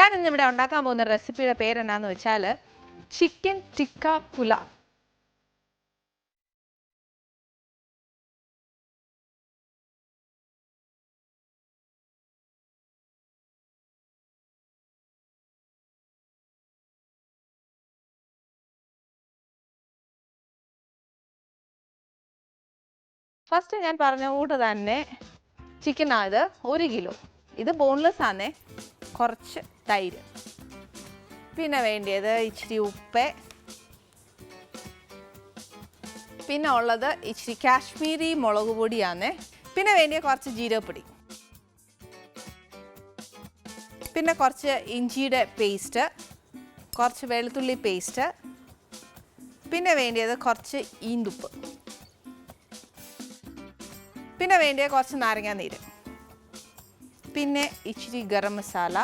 ഞാൻ ഇന്ന് ഇവിടെ ഉണ്ടാക്കാൻ പോകുന്ന റെസിപ്പിയുടെ പേര് എന്നാന്ന് വെച്ചാൽ ചിക്കൻ ടിക്ക പുല. ഫസ്റ്റ് ഞാൻ പറഞ്ഞ കൂട്ട് തന്നെ ചിക്കൻ ആയത് ഒരു കിലോ. ഇത് ബോൺലെസ് ആണേ കുറച്ച് തൈര്. പിന്നെ വേണ്ടിയത് ഇച്ചിരി ഉപ്പ്. പിന്നെ ഉള്ളത് ഇച്ചിരി കാശ്മീരി മുളക് പൊടിയാണ് പിന്നെ വേണ്ടിയ കുറച്ച് ജീരകപ്പൊടി. പിന്നെ കുറച്ച് ഇഞ്ചിയുടെ പേസ്റ്റ്. കുറച്ച് വെളുത്തുള്ളി പേസ്റ്റ്. പിന്നെ വേണ്ടിയത് കുറച്ച് ഈന്തുപ്പ്. പിന്നെ വേണ്ടിയ കുറച്ച് നാരങ്ങാ നീര്. പിന്നെ ഇച്ചിരി ഗരം മസാല.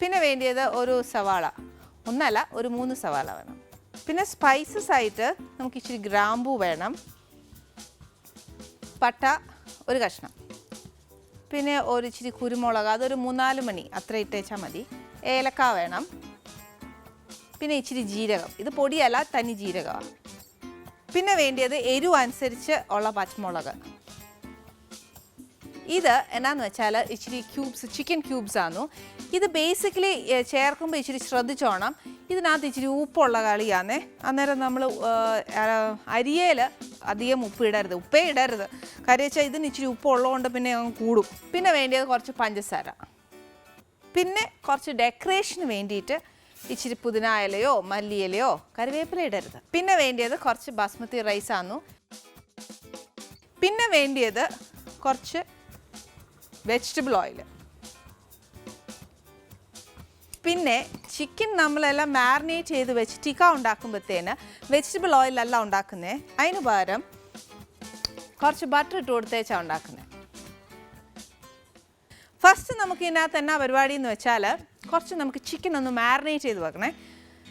പിന്നെ വേണ്ടിയത് ഒരു സവാള. ഒന്നല്ല ഒരു മൂന്ന് സവാള വേണം. പിന്നെ സ്പൈസസ് ആയിട്ട് നമുക്ക് ഇച്ചിരി ഗ്രാമ്പൂ വേണം. പട്ട ഒരു കഷ്ണം. പിന്നെ ഒരു ഇച്ചിരി കുരുമുളക് അതൊരു മൂന്നാൽ മണി. അത്ര ഇട്ടേച്ചാൽ മതി. ഏലക്ക വേണം. പിന്നെ ഇച്ചിരി ജീരകം. ഇത് പൊടിയല്ല തനി ജീരകമാണ് പിന്നെ വേണ്ടിയത് എരിവ് അനുസരിച്ച് ഉള്ള പച്ചമുളക്. ഇത് എന്നാന്ന് വെച്ചാൽ ഇച്ചിരി ക്യൂബ്സ് ചിക്കൻ ക്യൂബ്സ് ആണു ഇത് ബേസിക്കലി ചേർക്കുമ്പോൾ ഇച്ചിരി ശ്രദ്ധിച്ചോണം. ഇതിനകത്ത് ഇച്ചിരി ഉപ്പുള്ള കളിയാണേ അന്നേരം നമ്മൾ അരിയേൽ അധികം ഉപ്പ് ഇടരുത്. ഉപ്പേ ഇടരുത്. കാര്യം വെച്ചാൽ ഇതിന് ഇച്ചിരി ഉപ്പുള്ളതുകൊണ്ട് പിന്നെ കൂടും. പിന്നെ വേണ്ടിയത് കുറച്ച് പഞ്ചസാര. പിന്നെ കുറച്ച് ഡെക്കറേഷന് വേണ്ടിയിട്ട് ഇച്ചിരി പുതിന ഇലയോ മല്ലി ഇലയോ കറിവേപ്പില ഇടരുത്. പിന്നെ വേണ്ടിയത് കുറച്ച് ബാസ്മതി റൈസ് ആന്നു. പിന്നെ വേണ്ടിയത് കുറച്ച് വെജിറ്റബിൾ ഓയിൽ പിന്നെ ചിക്കൻ നമ്മളെല്ലാം മാറിനേറ്റ് ചെയ്ത് വെച്ച് ടിക്ക ഉണ്ടാക്കുമ്പോഴത്തേന് വെജിറ്റബിൾ ഓയിലല്ല ഉണ്ടാക്കുന്നത് അതിന് പകരം കുറച്ച് ബട്ടർ ഇട്ട് കൊടുത്തേച്ചാണ് ഉണ്ടാക്കുന്നത് ഫസ്റ്റ് നമുക്ക് ഇതിനകത്ത് എന്നാ പരിപാടി എന്ന് വെച്ചാൽ കുറച്ച് നമുക്ക് ചിക്കൻ ഒന്ന് മാറിനേറ്റ് ചെയ്ത് വെക്കണേ.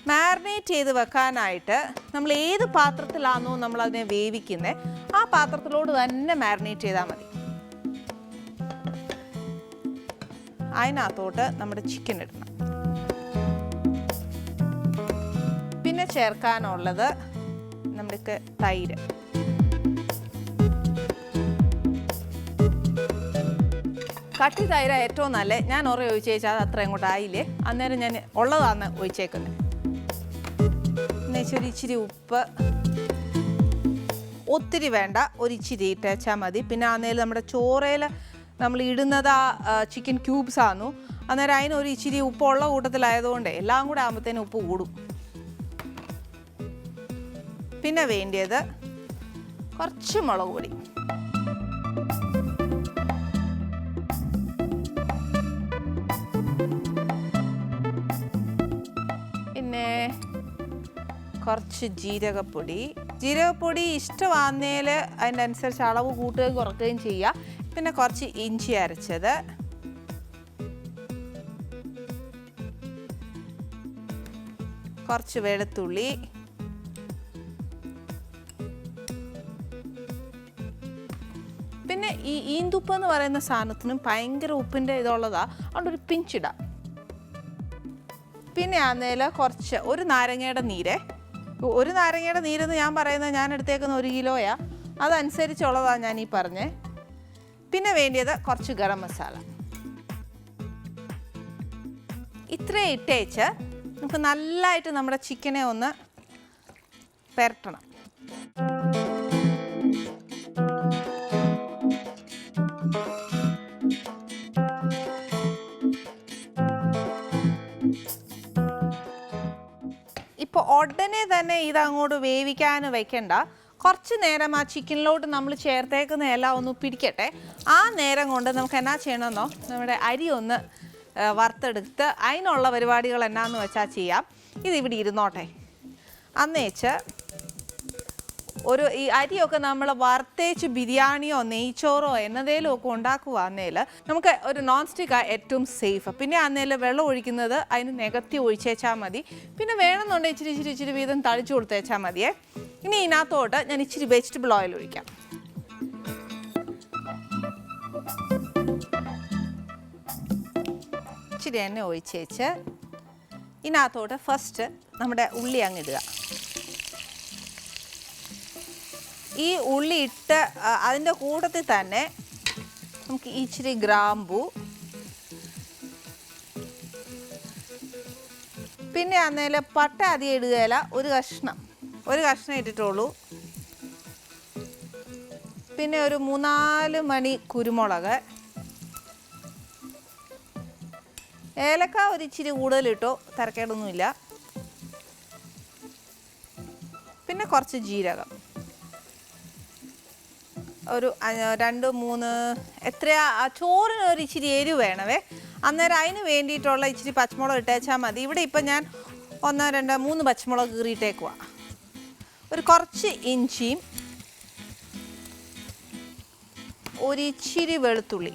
മാറിനേറ്റ് ചെയ്ത് വെക്കാനായിട്ട് നമ്മൾ ഏത് പാത്രത്തിലാണോ നമ്മൾ അതിനെ വേവിക്കുന്നത് ആ പാത്രത്തിലോട് തന്നെ മാറിനേറ്റ് ചെയ്താൽ മതി. അതിനകത്തോട്ട് നമ്മുടെ ചിക്കൻ ഇടണം. പിന്നെ ചേർക്കാനുള്ളത് നമ്മൾക്ക് തൈര്. കട്ടി തൈര ഏറ്റവും നല്ല. ഞാൻ ഉറ ഒഴിച്ചേച്ചാൽ അത് അത്ര ഇങ്ങോട്ട് ആയില്ലേ? അന്നേരം ഞാൻ ഉള്ളതാണ് ഒഴിച്ചേക്കുന്നത് പിന്നെ ഇച്ചിരി ഉപ്പ്. ഒത്തിരി വേണ്ട. ഒരു ഇച്ചിരി ഇട്ടേച്ചാൽ മതി. പിന്നെ അന്നേരം നമ്മുടെ ചോറയിൽ നമ്മൾ ഇടുന്നത് ആ ചിക്കൻ ക്യൂബ്സ് ആണ് അന്നേരം അതിന് ഒരു ഇച്ചിരി ഉപ്പുള്ള കൂട്ടത്തിലായതുകൊണ്ട് എല്ലാം കൂടെ ആകുമ്പോഴത്തേനും ഉപ്പ് കൂടും. പിന്നെ വേണ്ടിയത് കുറച്ച് മുളക് പൊടി. പിന്നെ കുറച്ച് ജീരകപ്പൊടി. ജീരകപ്പൊടി ഇഷ്ടമാകുന്നതിൽ അതിന്റെ അനുസരിച്ച് അളവ് കൂട്ടുകയും കുറക്കുകയും ചെയ്യുക. പിന്നെ കുറച്ച് ഇഞ്ചി അരച്ചത്. കുറച്ച് വെളുത്തുള്ളി. പിന്നെ ഈ ഈന്തുപ്പ് എന്ന് പറയുന്ന സാധനത്തിനും ഭയങ്കര ഉപ്പിന്റെ ഇതുള്ളതാ. അതുകൊണ്ട് ഒരു പിഞ്ചിടാം പിന്നെ ആന്നേൽ കുറച്ച് ഒരു നാരങ്ങയുടെ നീര്. ഒരു നാരങ്ങയുടെ നീരെന്ന് ഞാൻ പറയുന്നത് ഞാൻ എടുത്തേക്കുന്ന ഒരു കിലോയാ. അതനുസരിച്ചുള്ളതാണ് ഞാൻ ഈ പറഞ്ഞേ. പിന്നെ വേണ്ടിയത് കുറച്ച് ഗരം മസാല. ഇത്രയും ഇട്ടേച്ച് നമുക്ക് നല്ലതായിട്ട് നമ്മുടെ ചിക്കനെ ഒന്ന് പെരട്ടണം. ഇപ്പോൾ ഉടനെ തന്നെ ഇത് അങ്ങോട്ട് വേവിക്കാൻ വെക്കണ്ട. കുറച്ച് നേരം ആ ചിക്കനിലോട്ട് നമ്മൾ ചേർത്തേക്കുന്ന ഇല ഒന്ന് പിടിക്കട്ടെ. ആ നേരം കൊണ്ട് നമുക്ക് എന്നാ ചെയ്യണമെന്നോ? നമ്മുടെ അരി ഒന്ന് വറുത്തെടുത്ത് അതിനുള്ള പരിപാടികൾ എന്നാന്ന് വെച്ചാൽ ചെയ്യാം. ഇതിവിടെ ഇരുന്നോട്ടെ. അന്നേച്ച് ഒരു ഈ അരിയൊക്കെ നമ്മൾ വറുത്തേച്ച് ബിരിയാണിയോ നെയ്ച്ചോറോ എന്നതേലും ഒക്കെ ഉണ്ടാക്കുവാന്നേൽ നമുക്ക് ഒരു നോൺ സ്റ്റിക്കാണ് ഏറ്റവും സേഫ് പിന്നെ അന്നേൽ വെള്ളം ഒഴിക്കുന്നത് അതിന് നികത്തി ഒഴിച്ചേച്ചാൽ മതി. പിന്നെ വേണമെന്നുണ്ടെങ്കിൽ ഇച്ചിരി ഇച്ചിരി ഇച്ചിരി വീതം തളിച്ചു കൊടുത്തേച്ചാൽ മതിയേ. ഇനി ഇതിനകത്തോട്ട് ഞാൻ ഇച്ചിരി വെജിറ്റബിൾ ഓയിൽ ഒഴിക്കാം. ഇച്ചിരി എണ്ണ ഒഴിച്ചേച്ച് ഇതിനകത്തോട്ട് ഫസ്റ്റ് നമ്മുടെ ഉള്ളി അങ്ങ് ഇടുക. ഈ ഉള്ളി ഇട്ട് അതിന്റെ കൂട്ടത്തിൽ തന്നെ നമുക്ക് ഇച്ചിരി ഗ്രാമ്പു. പിന്നെ അന്നേല പട്ട അധികം ഇടുകയില്ല ഒരു കഷ്ണം. ഒരു കഷ്ണം ഇട്ടിട്ടുള്ളൂ. പിന്നെ ഒരു മൂന്നാൽ മണി കുരുമുളക്. ഏലക്ക ഒരു ഇച്ചിരി കൂടുതലിട്ടോ തരക്കേടൊന്നുമില്ല. പിന്നെ കുറച്ച് ജീരകം. ഒരു രണ്ട് മൂന്ന് എത്രയാ? ചോറിന് ഒരു ഇച്ചിരി എരിവ് വേണമേ അന്നേരം അതിന് വേണ്ടിയിട്ടുള്ള ഇച്ചിരി പച്ചമുളക് ഇട്ടേച്ചാൽ മതി. ഇവിടെ ഇപ്പം ഞാൻ ഒന്ന് രണ്ട് മൂന്ന് പച്ചമുളക് കീറിയിട്ടേക്കുവാ. ഒരു കുറച്ച് ഇഞ്ചിയും ഒരിച്ചിരി വെളുത്തുള്ളി.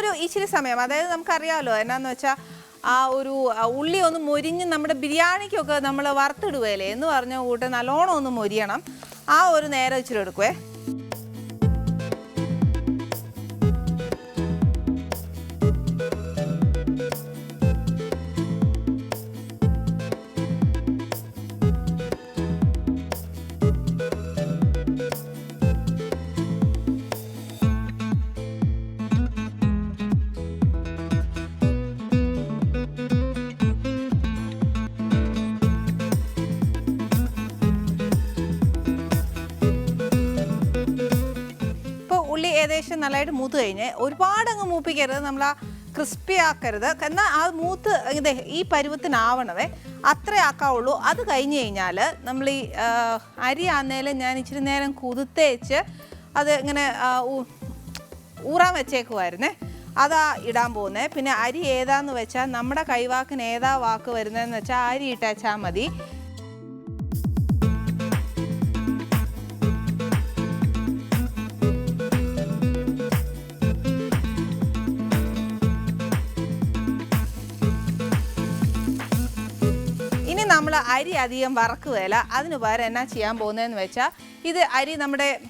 ഒരു ഇച്ചിരി സമയം. അതായത് നമുക്കറിയാമല്ലോ എന്നാന്ന് വെച്ചാൽ ആ ഒരു ഉള്ളി ഒന്ന് മൊരിഞ്ഞ് നമ്മുടെ ബിരിയാണിക്കൊക്കെ നമ്മൾ വറുത്തിടുകയല്ലേ എന്ന് പറഞ്ഞ കൂട്ട് നല്ലോണം ഒന്ന് മൊരിയണം. ആ ഒരു നേരം ഇച്ചിരി എടുക്കുവേ. നല്ലതായിട്ട് മൂത്ത് കഴിഞ്ഞ് ഒരുപാട് അങ്ങ് മൂപ്പിക്കരുത് നമ്മൾ ആ ക്രിസ്പി ആക്കരുത്. എന്നാൽ ആ മൂത്ത് ഇതേ ഈ പരുവത്തിനാവണവേ അത്രേ ആക്കാവുള്ളൂ. അത് കഴിഞ്ഞ് കഴിഞ്ഞാൽ നമ്മൾ ഈ അരി ആന്നേലും ഞാൻ ഇച്ചിരി നേരം കുതിത്തേച്ച് അത് ഇങ്ങനെ ഊറാൻ വെച്ചേക്കുമായിരുന്നേ അതാ ഇടാൻ പോകുന്നത് പിന്നെ അരി ഏതാന്ന് വെച്ചാൽ നമ്മുടെ കൈവാക്കിന് ഏതാ വാക്ക് വരുന്നതെന്ന് വെച്ചാൽ അരി ഇട്ടേച്ചാൽ മതി. അരി അധികം വറക്കുകയില്ല അതിന് പകരം എന്നാ ചെയ്യാൻ പോകുന്നതെന്ന് വെച്ചാൽ ഇത് അരി നമ്മുടെ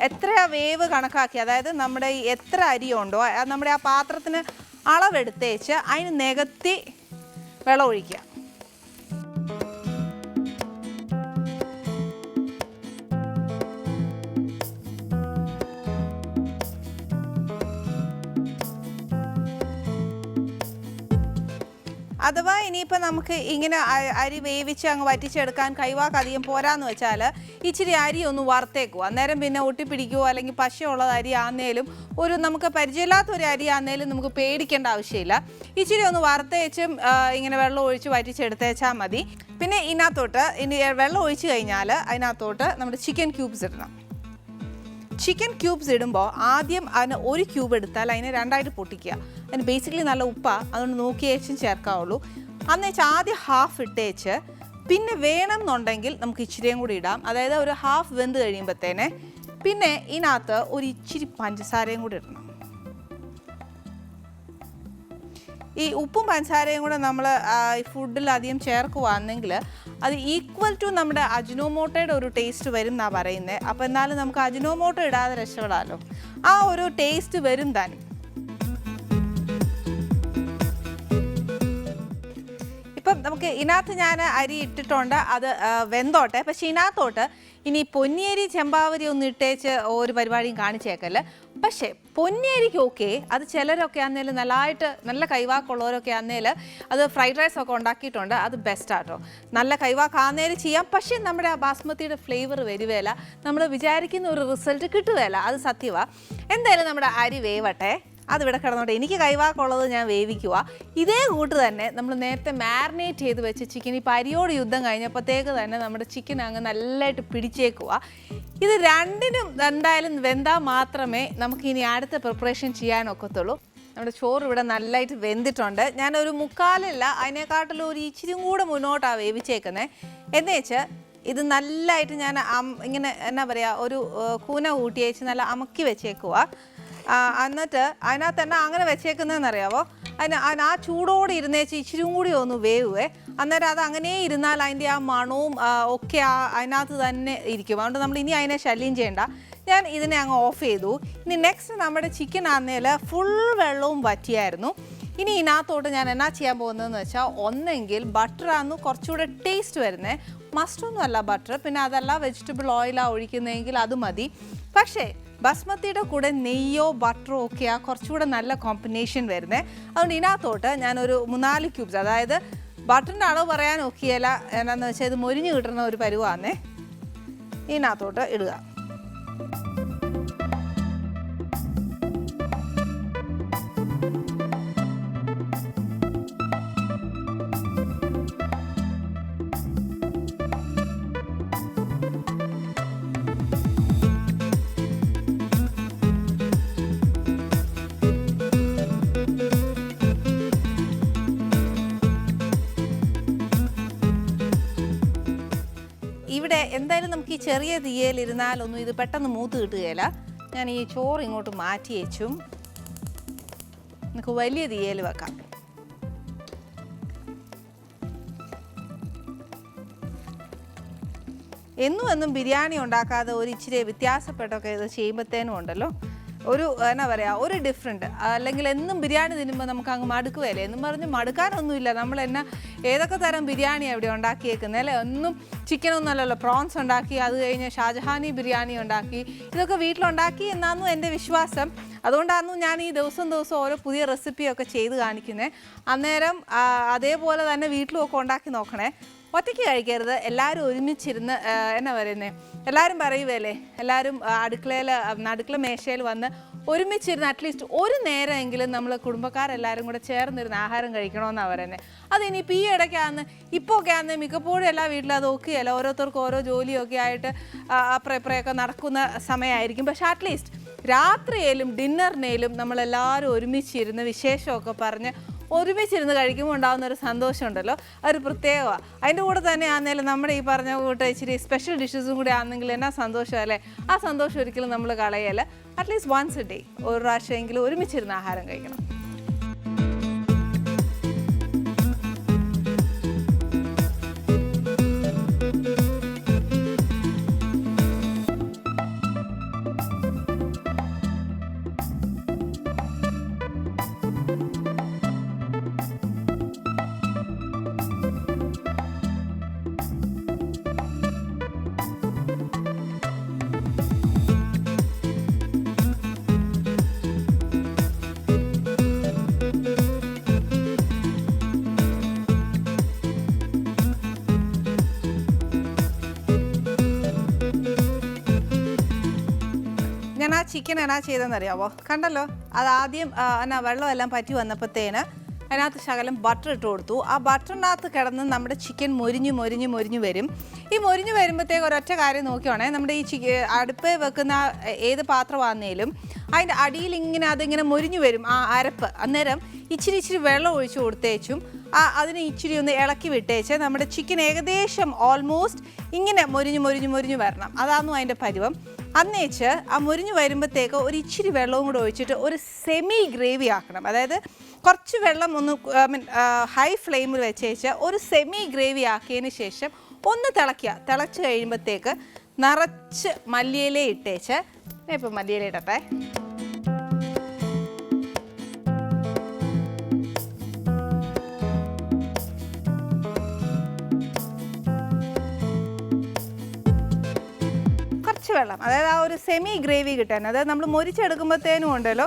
എത്ര വേവ് കണക്കാക്കി അതായത് നമ്മുടെ ഈ എത്ര അരി ഉണ്ടോ നമ്മുടെ ആ പാത്രത്തിന് അളവെടുത്തേച്ച് അതിന് നികത്തി വെള്ളം ഒഴിക്കുക. അഥവാ ഇനിയിപ്പോൾ നമുക്ക് ഇങ്ങനെ അരി വേവിച്ച് അങ്ങ് വറ്റിച്ചെടുക്കാൻ കൈവാക്ക് അധികം പോരാന്ന് വെച്ചാൽ ഇച്ചിരി അരി ഒന്ന് വറുത്തേക്കും. അന്നേരം പിന്നെ ഒട്ടിപ്പിടിക്കുകയോ അല്ലെങ്കിൽ പശയുള്ളത് അരി ആന്നേലും ഒരു നമുക്ക് പരിചയമില്ലാത്ത ഒരു അരി ആന്നേലും നമുക്ക് പേടിക്കേണ്ട ആവശ്യമില്ല. ഇച്ചിരി ഒന്ന് വറുത്തേച്ചും ഇങ്ങനെ വെള്ളം ഒഴിച്ച് വറ്റിച്ചെടുത്തേച്ചാൽ മതി. പിന്നെ ഇതിനകത്തോട്ട് ഇനി വെള്ളം ഒഴിച്ച് കഴിഞ്ഞാൽ അതിനകത്തോട്ട് നമ്മുടെ ചിക്കൻ ക്യൂബ്സ് ഇടണം. ചിക്കൻ ക്യൂബ്സ് ഇടുമ്പോൾ ആദ്യം അതിന് ഒരു ക്യൂബ് എടുത്താൽ അതിനെ രണ്ടായിട്ട് പൊട്ടിക്കുക. അതിന് ബേസിക്കലി നല്ല ഉപ്പ അതുകൊണ്ട് നോക്കിയേച്ചും ചേർക്കാവുള്ളൂ. അന്ന് വെച്ചാൽ ആദ്യം ഹാഫ് ഇട്ടേച്ച് പിന്നെ വേണം എന്നുണ്ടെങ്കിൽ നമുക്ക് ഇച്ചിരിയും കൂടി ഇടാം. അതായത് ഒരു ഹാഫ് വെന്ത് കഴിയുമ്പോഴത്തേനെ പിന്നെ ഇതിനകത്ത് ഒരു ഇച്ചിരി പഞ്ചസാരയും കൂടി ഇടണം. ഈ ഉപ്പും പഞ്ചസാരയും കൂടെ നമ്മൾ ഫുഡിൽ അധികം ചേർക്കുവാണെങ്കിൽ അത് ഈക്വൽ ടു നമ്മുടെ അജിനോമോട്ടയുടെ ഒരു ടേസ്റ്റ് വരും എന്നാണ് പറയുന്നത് അപ്പോൾ എന്നാലും നമുക്ക് അജിനോമോട്ട ഇടാതെ രക്ഷപ്പെടാമല്ലോ ആ ഒരു ടേസ്റ്റ് വരും താനും. ഇപ്പം നമുക്ക് ഇതിനകത്ത് ഞാൻ അരി ഇട്ടിട്ടുണ്ട്. അത് വെന്തോട്ടെ. പക്ഷേ ഇതിനകത്തോട്ട് ഇനി പൊന്നിയരി ചെമ്പാവരി ഒന്നും ഇട്ടേച്ച് ഒരു പരിപാടിയും കാണിച്ചേക്കല്ല. പക്ഷേ പൊന്നിയരിക്ക് ഓക്കെ. അത് ചിലരൊക്കെ ആന്നേൽ നല്ലതായിട്ട് നല്ല കൈവാക്കുള്ളവരൊക്കെ ആന്നേൽ അത് ഫ്രൈഡ് റൈസ് ഒക്കെ ഉണ്ടാക്കിയിട്ടുണ്ട്. അത് ബെസ്റ്റാട്ടോ നല്ല കൈവാക്കാന്നേൽ ചെയ്യാം. പക്ഷേ നമ്മുടെ ആ ബാസ്മതിയുടെ ഫ്ലേവർ വരുവേല. നമ്മൾ വിചാരിക്കുന്ന ഒരു റിസൾട്ട് കിട്ടുകയില്ല അത് സത്യമാണ് എന്തായാലും നമ്മുടെ അരി വേവട്ടെ. അതിവിടെ കിടന്നോട്ടെ. എനിക്ക് കൈവാക്കുള്ളത് ഞാൻ വേവിക്കുക ഇതേ കൂട്ട് തന്നെ നമ്മൾ നേരത്തെ മാരിനേറ്റ് ചെയ്ത് വെച്ച് ചിക്കൻ ഈ പരിയോട് യുദ്ധം കഴിഞ്ഞപ്പോഴത്തേക്ക് തന്നെ നമ്മുടെ ചിക്കൻ അങ്ങ് നല്ലതായിട്ട് പിടിച്ചേക്കുക ഇത് രണ്ടിനും എന്തായാലും വെന്താൽ മാത്രമേ നമുക്ക് ഇനി അടുത്ത പ്രിപ്പറേഷൻ ചെയ്യാനൊക്കത്തുള്ളൂ. നമ്മുടെ ചോറ് ഇവിടെ നല്ലതായിട്ട് വെന്തിട്ടുണ്ട്. ഞാനൊരു മുക്കാലല്ല അതിനെക്കാട്ടിലും ഒരു ഇച്ചിരി കൂടെ മുന്നോട്ടാണ് വേവിച്ചേക്കുന്നത് എന്ന് വെച്ചാൽ ഇത് നല്ലതായിട്ട് ഞാൻ ഇങ്ങനെ എന്നാ പറയുക ഒരു കൂന കൂട്ടിയേച്ച് നല്ല അമക്കി വെച്ചേക്കുക എന്നിട്ട് അതിനകത്ത് തന്നെ അങ്ങനെ വെച്ചേക്കുന്നതെന്നറിയാവോ? അതിന് അതിന് ആ ചൂടോടെ ഇരുന്നേച്ച് ഇച്ചിരി കൂടി ഒന്ന് വേവുവേ. അന്നേരം അത് അങ്ങനെ ഇരുന്നാൽ അതിന്റെ ആ മണവും ഒക്കെ ആ അതിനകത്ത് തന്നെ ഇരിക്കും. അതുകൊണ്ട് നമ്മൾ ഇനി അതിനെ ശല്യം ചെയ്യണ്ട. ഞാൻ ഇതിനെ അങ്ങ് ഓഫ് ചെയ്തു. ഇനി നെക്സ്റ്റ് നമ്മുടെ ചിക്കൻ ആന്നേൽ ഫുൾ വെള്ളവും വറ്റിയായിരുന്നു. ഇനി ഇതിനകത്തോട്ട് ഞാൻ എന്നാ ചെയ്യാൻ പോകുന്നതെന്ന് വെച്ചാൽ ഒന്നെങ്കിൽ ബട്ടറാന്ന് കുറച്ചുകൂടെ ടേസ്റ്റ് വരുന്നത് മസ്റ്റൊന്നും അല്ല ബട്ടർ പിന്നെ അതല്ല വെജിറ്റബിൾ ഓയിലാണ് ഒഴിക്കുന്നതെങ്കിൽ അത് മതി. പക്ഷേ ബസ്മത്തിയുടെ കൂടെ നെയ്യോ ബട്ടറോ ഒക്കെയാണ് കുറച്ചുകൂടെ നല്ല കോമ്പിനേഷൻ വരുന്നത് അതുകൊണ്ട് ഇതിനകത്തോട്ട് ഞാനൊരു മൂന്നാൽ ക്യൂബ്സ് അതായത് ബട്ടറിന്റെ അളവ് പറയാൻ ഒക്കെയല്ല എന്നാന്ന് വെച്ചാൽ ഇത് മൊരിഞ്ഞ് കിട്ടുന്ന ഒരു പരുവാന്നേ. ഇതിനകത്തോട്ട് ഇടുക. എന്തായാലും നമുക്ക് ഈ ചെറിയ തീയയിൽ ഇരുന്നാലൊന്നും ഇത് പെട്ടെന്ന് മൂത്ത് കിട്ടുകയില്ല. ഞാൻ ഈ ചോറ് ഇങ്ങോട്ട് മാറ്റി വെച്ചും നമുക്ക് വലിയ തീയൽ വെക്കാം. എന്നും എന്നും ബിരിയാണി ഉണ്ടാക്കാതെ ഒരു ഇച്ചിരി വ്യത്യാസപ്പെട്ടൊക്കെ ഇത് ചെയ്യുമ്പോഴത്തേനും ഉണ്ടല്ലോ. ഒരു എന്നാ പറയുക ഒരു ഡിഫറെന്റ് അല്ലെങ്കിൽ എന്നും ബിരിയാണി തിന്നുമ്പോൾ നമുക്ക് അങ്ങ് മടുക്കുകയല്ലേ? എന്നും പറഞ്ഞ് മടുക്കാനൊന്നുമില്ല. നമ്മൾ എന്നാ ഏതൊക്കെ തരം ബിരിയാണി അവിടെ ഉണ്ടാക്കിയേക്കുന്നത് അല്ലേ? ഒന്നും ചിക്കനൊന്നും അല്ലല്ലോ. പ്രോൺസ് ഉണ്ടാക്കി അത് കഴിഞ്ഞ് ഷാജഹാനി ബിരിയാണി ഉണ്ടാക്കി ഇതൊക്കെ വീട്ടിലുണ്ടാക്കി എന്നാന്നു എന്റെ വിശ്വാസം. അതുകൊണ്ടാണ് ഞാൻ ഈ ദിവസം ദിവസം ഓരോ പുതിയ റെസിപ്പിയൊക്കെ ചെയ്ത് കാണിക്കുന്നത് അന്നേരം അതേപോലെ തന്നെ വീട്ടിലും ഒക്കെ ഉണ്ടാക്കി നോക്കണേ. ഒറ്റയ്ക്ക് കഴിക്കരുത്. എല്ലാവരും ഒരുമിച്ചിരുന്ന് എന്നാ പറയുന്നത് എല്ലാവരും പറയുകയല്ലേ എല്ലാവരും അടുക്കളയിൽ അടുക്കള മേശയിൽ വന്ന് ഒരുമിച്ചിരുന്ന് അറ്റ്ലീസ്റ്റ് ഒരു നേരമെങ്കിലും നമ്മൾ കുടുംബക്കാരെല്ലാവരും കൂടെ ചേർന്നിരുന്ന് ആഹാരം കഴിക്കണമെന്നാണ് പറയുന്നത് അത് ഇനിയിപ്പോൾ ഈ ഇടയ്ക്കാന്ന് ഇപ്പോൾ ഒക്കെ ആണെന്ന് മിക്കപ്പോഴും എല്ലാ വീട്ടിലും അത് ഒക്കെയല്ല ഓരോരുത്തർക്കും ഓരോ ജോലിയൊക്കെ ആയിട്ട് അപ്രയപ്രയൊക്കെ നടക്കുന്ന സമയമായിരിക്കും പക്ഷേ അറ്റ്ലീസ്റ്റ് രാത്രിയിലും ഡിന്നറിനേലും നമ്മളെല്ലാവരും ഒരുമിച്ചിരുന്ന് വിശേഷമൊക്കെ പറഞ്ഞ് ഒരുമിച്ചിരുന്ന് കഴിക്കുമ്പോൾ ഉണ്ടാകുന്ന ഒരു സന്തോഷമുണ്ടല്ലോ. അതൊരു പ്രത്യേകമാണ് അതിന്റെ കൂടെ തന്നെ ആണെങ്കിലും നമ്മുടെ ഈ പറഞ്ഞ കൂട്ട് ഇച്ചിരി സ്പെഷ്യൽ ഡിഷസും കൂടി ആണെങ്കിൽ എന്നാ സന്തോഷം അല്ലേ? ആ സന്തോഷം ഒരിക്കലും നമ്മൾ കളയല്ല. At least once a day ഒരു പ്രാവശ്യമെങ്കിലും ഒരുമിച്ചിരുന്ന് ആഹാരം കഴിക്കണം. ചിക്കൻ എന്നാ ചെയ്തതെന്ന് അറിയാവോ കണ്ടല്ലോ? അത് ആദ്യം എന്നാ വെള്ളമെല്ലാം പറ്റി വന്നപ്പോഴത്തേന് അതിനകത്ത് ശകലം ബട്ടർ ഇട്ട് കൊടുത്തു. ആ ബട്ടറിനകത്ത് കിടന്ന് നമ്മുടെ ചിക്കൻ മൊരിഞ്ഞ് മൊരിഞ്ഞ് മൊരിഞ്ഞ് വരും. ഈ മൊരിഞ്ഞ് വരുമ്പോഴത്തേക്ക് ഒരൊറ്റ കാര്യം നോക്കുകയാണെങ്കിൽ നമ്മുടെ ഈ ചിക്ക അടുപ്പ് വെക്കുന്ന ഏത് പാത്രമാണെന്നേലും അതിന്റെ അടിയിൽ ഇങ്ങനെ അതിങ്ങനെ മൊരിഞ്ഞ് വരും ആ അരപ്പ്. അന്നേരം ഇച്ചിരി ഇച്ചിരി വെള്ളം ഒഴിച്ച് കൊടുത്തേച്ചും ആ അതിനെ ഇച്ചിരി ഒന്ന് ഇളക്കി വിട്ടേച്ച്. നമ്മുടെ ചിക്കൻ ഏകദേശം ഓൾമോസ്റ്റ് ഇങ്ങനെ മൊരിഞ്ഞ് മൊരിഞ്ഞ് മൊരിഞ്ഞ് വരണം. അതാന്നു അതിന്റെ പരുവം. അന്നേച്ച് ആ മുരിഞ്ഞ് വരുമ്പോഴത്തേക്ക് ഒരു ഇച്ചിരി വെള്ളവും കൂടെ ഒഴിച്ചിട്ട് ഒരു സെമി ഗ്രേവി ആക്കണം. അതായത് കുറച്ച് വെള്ളം ഒന്ന് ഐ മീൻ ഹൈ ഫ്ലെയിമിൽ വെച്ചേച്ച് ഒരു സെമി ഗ്രേവി ആക്കിയതിന് ശേഷം ഒന്ന് തിളയ്ക്കുക. തിളച്ച് കഴിയുമ്പോഴത്തേക്ക് നിറച്ച് മല്ലിയില ഇട്ടേച്ച്. ഇപ്പം മല്ലിയില ഇടട്ടെ. വെള്ളം അതായത് ആ ഒരു സെമി ഗ്രേവി കിട്ടാൻ അതായത് നമ്മൾ മൊരിച്ചെടുക്കുമ്പോഴത്തേനും ഉണ്ടല്ലോ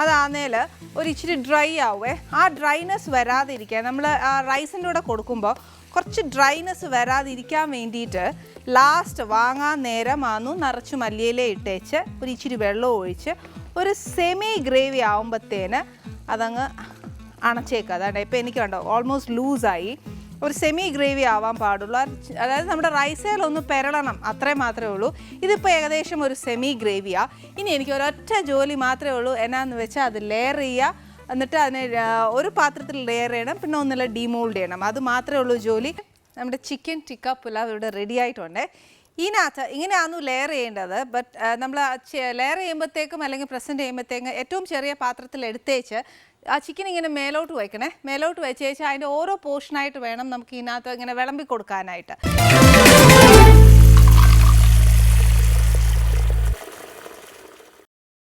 അതാന്നേൽ ഒരു ഇച്ചിരി ഡ്രൈ ആവുമേ ആ ഡ്രൈനെസ് വരാതിരിക്കാൻ നമ്മൾ ആ റൈസിന്റെ കൂടെ കൊടുക്കുമ്പോൾ കുറച്ച് ഡ്രൈനെസ് വരാതിരിക്കാൻ വേണ്ടിയിട്ട് ലാസ്റ്റ് വാങ്ങാൻ നേരമാന്നു നിറച്ച് മല്ലിയില ഇട്ടേച്ച് ഒരു ഇച്ചിരി വെള്ളം ഒഴിച്ച് ഒരു സെമി ഗ്രേവി ആവുമ്പോഴത്തേന് അതങ്ങ് അണച്ചേക്കാം അതാണ് ഇപ്പം എനിക്ക് കണ്ടോ ഓൾമോസ്റ്റ് ലൂസായി ഒരു സെമി ഗ്രേവി ആവാൻ പാടുള്ളൂ. അതായത് നമ്മുടെ റൈസേലൊന്ന് പെരളണം അത്രേ മാത്രമേ ഉള്ളൂ. ഇതിപ്പോൾ ഏകദേശം ഒരു സെമി ഗ്രേവിയാണ് ഇനി എനിക്ക് ഒരൊറ്റ ജോലി മാത്രമേ ഉള്ളൂ. എന്നാന്ന് വെച്ചാൽ അത് ലെയർ ചെയ്യുക എന്നിട്ട് അതിനെ ഒരു പാത്രത്തിൽ ലെയർ ചെയ്യണം. പിന്നെ ഒന്നില്ല ഡിമോൾഡ് ചെയ്യണം. അത് മാത്രമേ ഉള്ളൂ ജോലി. നമ്മുടെ ചിക്കൻ ടിക്ക പുലാവ് ഇവിടെ റെഡി ആയിട്ടുണ്ട്. ഇതിനകത്ത് ഇങ്ങനെയാണ് ലെയർ ചെയ്യേണ്ടത്. ബട്ട് നമ്മൾ ലെയർ ചെയ്യുമ്പോഴത്തേക്കും അല്ലെങ്കിൽ പ്രസന്റ് ചെയ്യുമ്പോഴത്തേക്കും ഏറ്റവും ചെറിയ പാത്രത്തിൽ എടുത്തേച്ച് ആ ചിക്കൻ ഇങ്ങനെ മേലോട്ട് വയ്ക്കണേ. മേലോട്ട് വെച്ച് കഴിച്ചാൽ അതിന്റെ ഓരോ പോർഷനായിട്ട് വേണം നമുക്ക് ഇതിനകത്ത് ഇങ്ങനെ വിളമ്പി കൊടുക്കാനായിട്ട്.